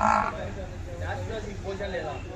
啊，家需要来了。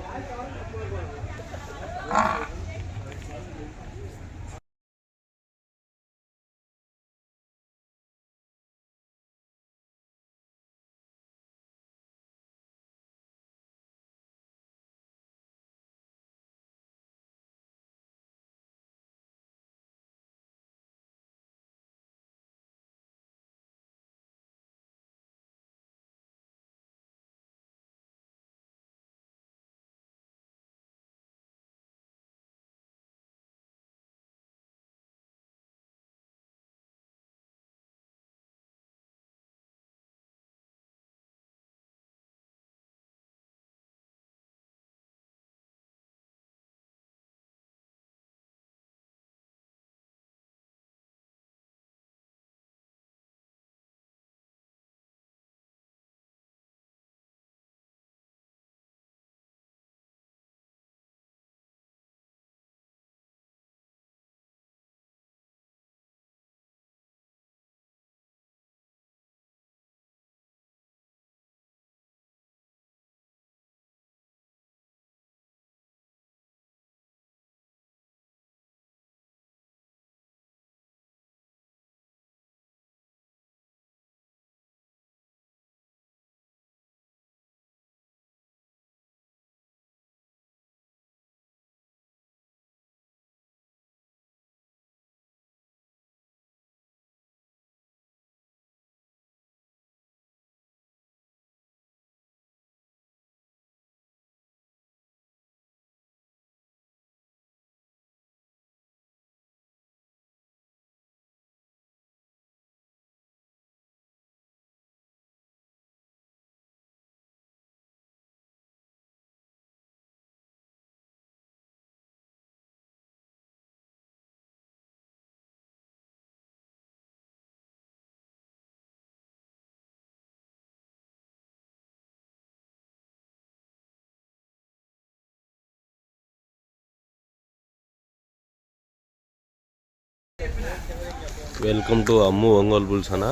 welcome to Ammu Ongole bulls అన్న.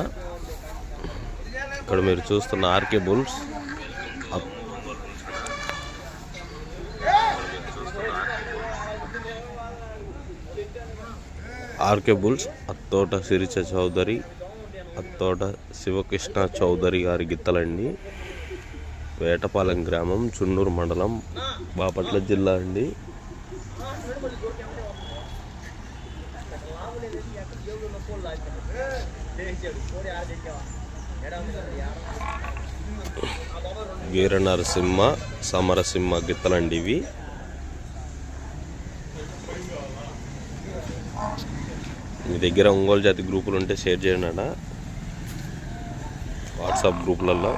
ఇక్కడ మీరు చూస్తున్న RK bulls RK bulls Attota Siricha Chowdary Attota Sivakrishna Chowdary గారి గిత్తలండి. వేటపాలెం గ్రామం చున్నూరు మండలం బాపట్ల జిల్లా అండి. వీర నరసింహ సమరసింహ గిత్తలండి ఇవి మీ దగ్గర ఒంగోలు జాతి గ్రూపులు ఉంటే షేర్ చేయండి అన్న. వాట్సాప్ గ్రూపులలో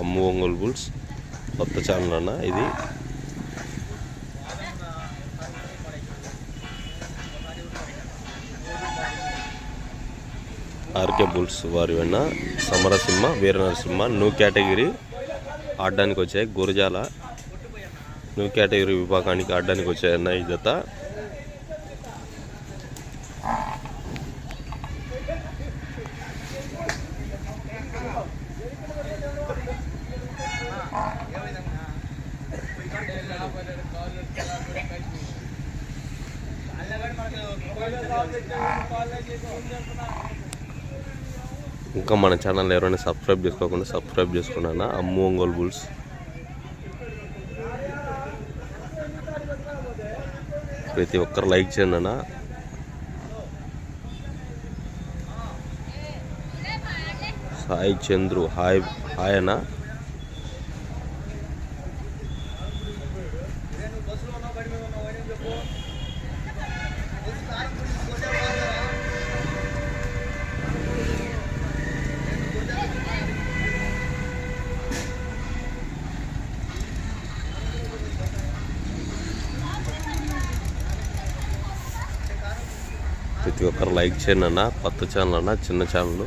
అమ్ము ఒంగోలు బుల్స్ కొత్త ఛానల్ అన్న ఇది. ఆర్కే బుల్స్ వారి వెన్న సమరసింహ వీర నరసింహ న్యూ కేటగిరీ ఆడడానికి వచ్చాయి. గురజాల న్యూ కేటగిరీ విభాగానికి ఆడడానికి వచ్చాయన్న ఈ జత. ఇంకా మన ఛానల్ ఎవరైనా సబ్స్క్రైబ్ చేసుకోకుండా సబ్స్క్రైబ్ చేసుకున్నానా? అమ్ము ఒంగోలు బుల్స్. ప్రతి ఒక్కరు లైక్ చేయండి అన్న. సాయి చంద్రు హాయ్ హాయ్ అన్నా. ప్రతి ఒక్కరు లైక్ చేయండి అన్న కొత్త ఛానల్ అన్న చిన్న ఛానల్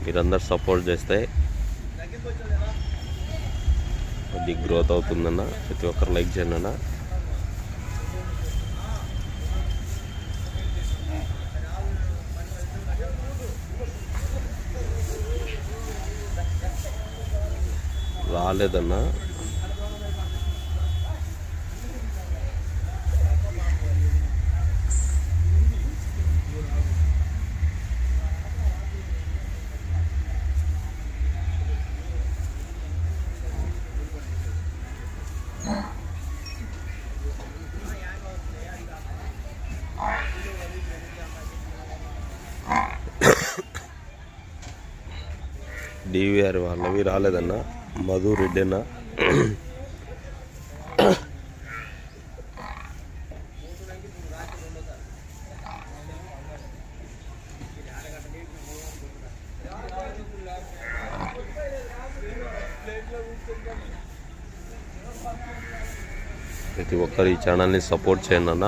మీరందరూ సపోర్ట్ చేస్తే అది గ్రోత్ అవుతుందన్న ప్రతి ఒక్కరు లైక్ చేయండి అన్న. రాలేదన్నా. డివిఆర్ వాళ్ళవి రాలేదన్నా. మధు రెడ్డి అన్న ప్రతి ఒక్కరు ఈ ఛానల్ని సపోర్ట్ చేయండి అన్న.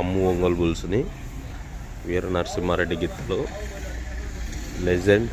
అమ్ము ఒంగోలు బుల్స్ని వీర నరసింహారెడ్డి గిత్తలు. లెజెండ్.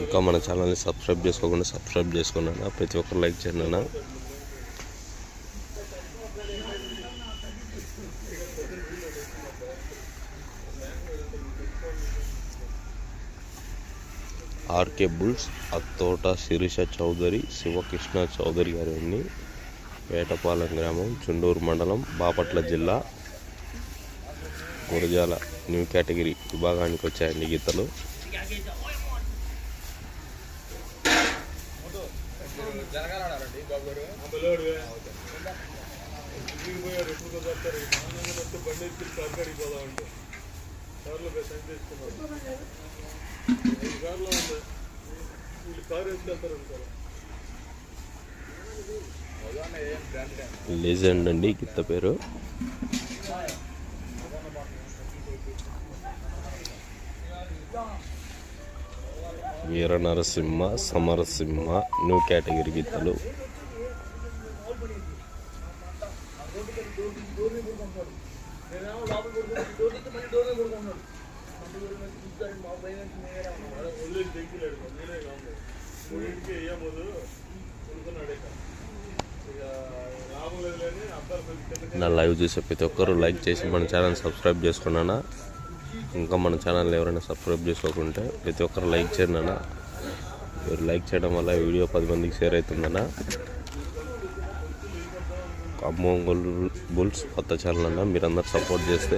ఇంకా మన ఛానల్ని సబ్స్క్రైబ్ చేసుకోకుండా సబ్స్క్రైబ్ చేసుకున్నాను? ప్రతి ఒక్కరు లైక్ చేయండి ఆర్కే బుల్స్ అత్తోట శిరీష చౌదరి శివకృష్ణ చౌదరి గారిని వేటపాలెం గ్రామం చుండూరు మండలం బాపట్ల జిల్లా గురజాల న్యూ కేటగిరీ విభాగానికి వచ్చాయండి గీతలు. లెజెండ్ అండి గిత్త పేరు. వీర నరసింహ సమరసింహ న్యూ కేటగిరీ గీతలు నా లైవ్ చూసే ప్రతి ఒక్కరు లైక్ చేసి మన ఛానల్ సబ్స్క్రైబ్ చేసుకున్నానా? ఇంకా మన ఛానల్ ఎవరైనా సబ్స్క్రైబ్ చేసుకోకుంటే ప్రతి ఒక్కరు లైక్ చేయనా అన్న. మీరు లైక్ చేయడం వల్ల వీడియో పది మందికి షేర్ అవుతుందన్న. అమ్మోంగోల్ బుల్స్ కొత్త ఛానల్ అన్న మీరందరూ సపోర్ట్ చేస్తే